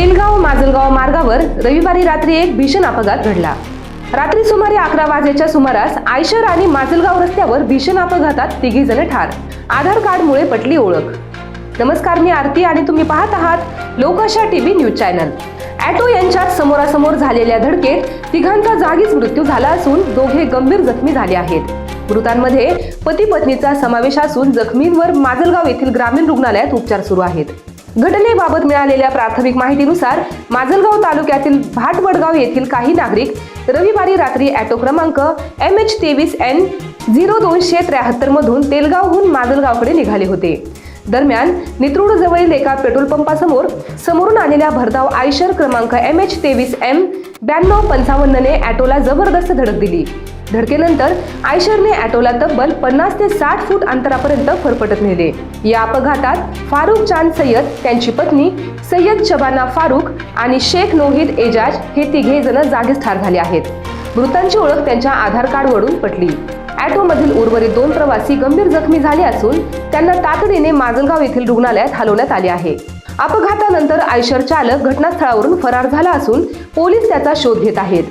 तेलगाव माजलगाव मार्गावर रविवारी रात्री एक भीषण अपघात घडला. रात्री सुमारे अकरा वाजेच्या सुमारास आयशर आणि माजलगाव रस्त्यावर भीषण अपघातात तिघी जण ठार. आधार कार्डमुळे पटली ओळख. नमस्कार मी आरती आणि तुम्ही पाहत आहात Lokasha TV news channel. Auto यांच्यात समोरासमोर झालेल्या धडकेत तिघांचा जागीच मृत्यू झाला असून दोघे गंभीर जखमी झाले आहेत. मृतांमध्ये पती पत्नीचा समावेश असून जखमींवर माजलगाव येथील ग्रामीण रुग्णालयात उपचार सुरू आहेत. घटनेबाबत मिळालेल्या प्राथमिक माहितीनुसार माजलगाव तालुक्यातील भाटवडगाव येथील काही नागरिक रविवारी रात्री ॲटो क्रमांक एम एच तेवीस एन झिरो दोनशे त्र्याहत्तरमधून तेलगावहून माजलगावकडे निघाले होते. दरम्यान नित्रुडजवळील एका पेट्रोल पंपासमोर समोरून आलेल्या भरधाव आयशर क्रमांक एम एच तेवीस एम ब्याण्णव पंचावन्नने ॲटोला जबरदस्त धडक दिली. धडकेनंतर आयशरने ॲटोला तब्बल पन्नास ते साठ फूट अंतरापर्यंत फरफटत नेले. या अपघातात फारुख चांद सय्यद त्यांची पत्नी सय्यद शबाना फारुख आणि शेख नोहिद एजाज हे तिघे जण जागीच ठार झाले आहेत. मृतांची ओळख त्यांच्या आधार कार्डवरून पटली. ॲटोमधील उर्वरित दोन प्रवासी गंभीर जखमी झाले असून त्यांना तातडीने माजलगाव येथील रुग्णालयात हलवण्यात आले आहे. अपघातानंतर आयशर चालक घटनास्थळावरून फरार झाला असून पोलीस त्याचा शोध घेत आहेत.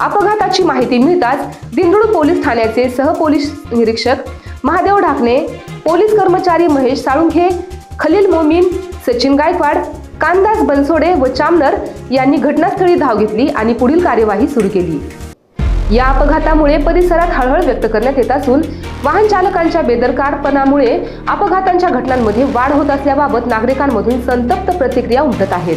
अपघाताची माहिती मिळताच दिंडोळ पोलीस ठाण्याचे सहपोलीस निरीक्षक महादेव ढाकणे पोलीस कर्मचारी महेश साळुंखे खलील मोमीन सचिन गायकवाड कांदास बनसोडे व चामनर यांनी घटनास्थळी धाव घेतली आणि पुढील कार्यवाही सुरू केली. या अपघातामुळे परिसरात हळहळ व्यक्त करण्यात येत असून वाहन चालकांच्या बेदरकारपणामुळे अपघातांच्या घटनांमध्ये वाढ होत असल्याबाबत नागरिकांमधून संतप्त प्रतिक्रिया उमटत आहेत.